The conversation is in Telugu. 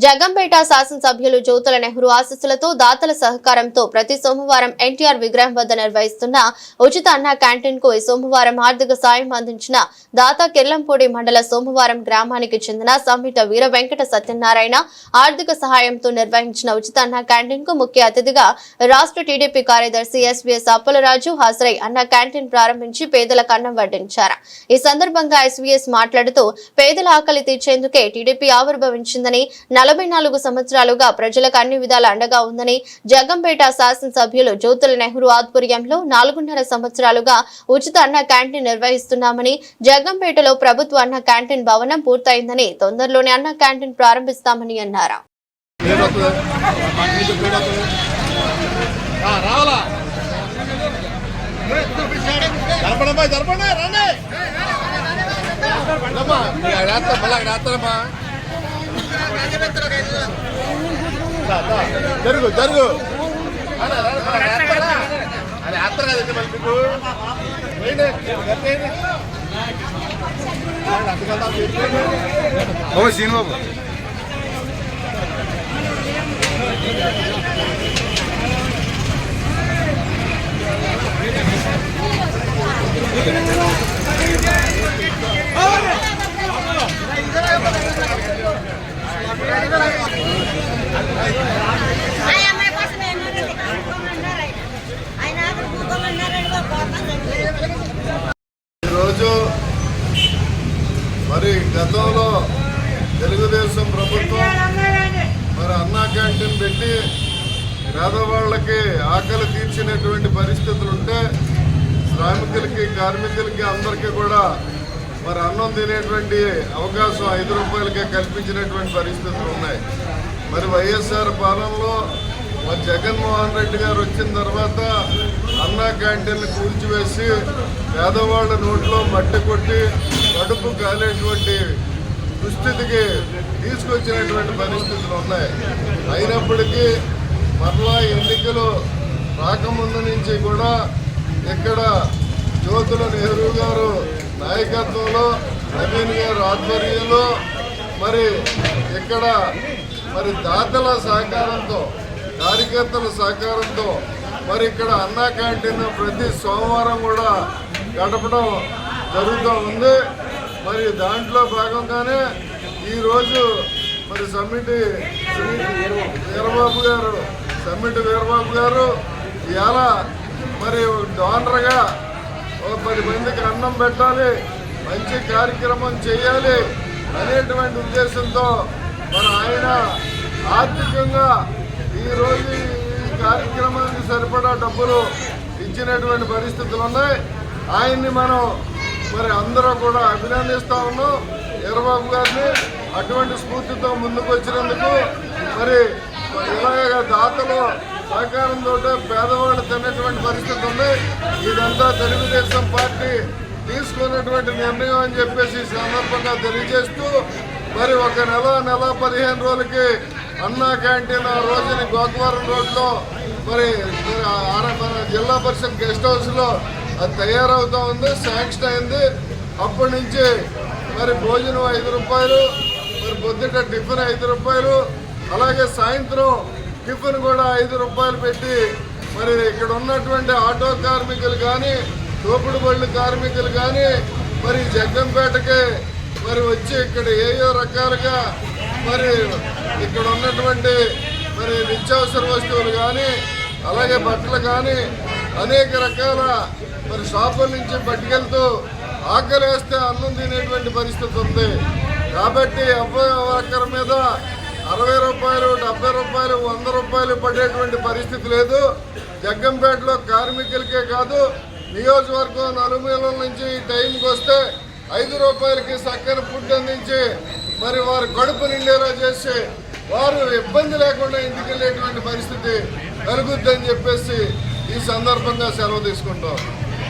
జగంపేట శాసనసభ్యులు జ్యోతుల నెహ్రూ ఆశీస్సులతో దాతల సహకారంతో ప్రతి సోమవారం ఎన్టీఆర్ విగ్రహం వద్ద నిర్వహిస్తున్న ఉచిత అన్న క్యాంటీన్కు ఈ సోమవారం ఆర్థిక సాయం అందించిన దాత కిర్లంపూడి మండల సోమవారం గ్రామానికి చెందిన సంహిత వీర వెంకట సత్యనారాయణ ఆర్థిక సహాయంతో నిర్వహించిన ఉచిత అన్న క్యాంటీన్కు ముఖ్య అతిథిగా రాష్ట్ర టీడీపీ కార్యదర్శి ఎస్వీఎస్ అప్పలరాజు హాజరై అన్న క్యాంటీన్ ప్రారంభించి పేదలకు అన్నం వడ్డించారు. ఈ సందర్భంగా ఎస్వీఎస్ మాట్లాడుతూ పేదల ఆకలి తీర్చేందుకే టీడీపీ ఆవిర్భవించిందని నలభై నాలుగు సంవత్సరాలుగా ప్రజలకు అన్ని విధాల అండగా ఉందని జగంపేట శాసనసభ్యులు జ్యోతుల నెహ్రూ ఆధ్వర్యంలో నాలుగున్నర సంవత్సరాలుగా ఉచిత అన్న క్యాంటీన్ నిర్వహిస్తున్నామని జగంపేటలో ప్రభుత్వ అన్న క్యాంటీన్ భవనం పూర్తయిందని తొందరలోనే అన్న క్యాంటీన్ ప్రారంభిస్తామని అన్నారు. జరపడమ్మా జరపండి రండి. జరుగు జరుగు. అది రాత్ర కదండి మళ్ళీ మీకు ఓ శ్రీనుబాబు గతంలో తెలుగుదేశం ప్రభుత్వం మరి అన్నా క్యాంటీన్ పెట్టి పేదవాళ్ళకి ఆకలి తీర్చినటువంటి పరిస్థితులు ఉంటే శ్రామికులకి కార్మికులకి అందరికీ కూడా మరి అన్నం తినేటువంటి అవకాశం ఐదు రూపాయలకే కల్పించినటువంటి పరిస్థితులు ఉన్నాయి. మరి వైఎస్ఆర్ పాలనలో మరి జగన్మోహన్ రెడ్డి గారు వచ్చిన తర్వాత అన్నా క్యాంటీన్లు కూల్చివేసి పేదవాళ్ళ నోట్లో మట్టి కొట్టి కడుపు కాలేటువంటి దుస్థితికి తీసుకొచ్చినటువంటి పరిస్థితులు ఉన్నాయి. అయినప్పటికీ మరలా ఎన్నికలు రాకముందు నుంచి కూడా ఇక్కడ జ్యోతుల నెహ్రూ గారు నాయకత్వంలో నవీన్ గారు ఆధ్వర్యంలో మరి ఇక్కడ మరి దాతల సహకారంతో కార్యకర్తల సహకారంతో మరి ఇక్కడ అన్నా క్యాంటీన్ ప్రతి సోమవారం కూడా గడపడం జరుగుతూ ఉంది. మరి దాంట్లో భాగంగానే ఈరోజు మరి సమ్మిటి వీరబాబు గారు సమ్మిటి వీరబాబు గారు ఇలా మరి డోనర్గా ఓ పది మందికి అన్నం పెట్టాలి మంచి కార్యక్రమం చేయాలి అనేటువంటి ఉద్దేశంతో మన ఆయన ఆర్థికంగా ఈరోజు ఈ కార్యక్రమానికి సరిపడా డబ్బులు ఇచ్చినటువంటి పరిస్థితులు ఉన్నాయి. ఆయన్ని మనం మరి అందరూ కూడా అభినందిస్తా ఉన్నాం. ఎర్రబాబు గారిని అటువంటి స్ఫూర్తితో ముందుకు వచ్చినందుకు మరి ఇలాగ దాతలు సహకారంతో పేదవాళ్ళు తిన్నటువంటి పరిస్థితి ఉంది. ఇదంతా తెలుగుదేశం పార్టీ తీసుకున్నటువంటి నిర్ణయం అని చెప్పేసి సందర్భంగా తెలియజేస్తూ మరి ఒక నెల నెల పదిహేను రోజులకి అన్నా క్యాంటీన్ ఆ రోజుని గోకవరం రోడ్లో మరి ఆర- జిల్లా పరిషత్ గెస్ట్ హౌస్లో అది తయారవుతా ఉంది శాంక్షన్ అయింది. అప్పటి నుంచి మరి భోజనం ఐదు రూపాయలు మరి పొద్దుట టిఫిన్ ఐదు రూపాయలు అలాగే సాయంత్రం టిఫిన్ కూడా ఐదు రూపాయలు పెట్టి మరి ఇక్కడ ఉన్నటువంటి ఆటో కార్మికులు కానీ తోపుడు బళ్ళు కార్మికులు కానీ మరి జగ్గంపేటకి మరి వచ్చి ఇక్కడ ఏయో రకాలుగా మరి ఇక్కడ ఉన్నటువంటి మరి నిత్యావసర వస్తువులు కానీ అలాగే బట్టలు కానీ అనేక రకాల మరి షాపుల నుంచి పట్టుకెళ్తూ ఆకలి వేస్తే అన్నం తినేటువంటి పరిస్థితి ఉంది. కాబట్టి అబ్బాయి వర్కర్ మీద అరవై రూపాయలు డెబ్బై రూపాయలు వంద రూపాయలు పడేటువంటి పరిస్థితి లేదు. జగ్గంపేటలో కార్మికులకే కాదు నియోజకవర్గం నలుమూలల నుంచి ఈ టైంకి వస్తే ఐదు రూపాయలకి చక్కని ఫుడ్ అందించి మరి వారు కడుపు నిండేలా చేసి వారు ఇబ్బంది లేకుండా ఇంటికి వెళ్ళేటువంటి పరిస్థితి కలుగుద్దని చెప్పేసి ఈ సందర్భంగా సెలవు తీసుకుంటాం.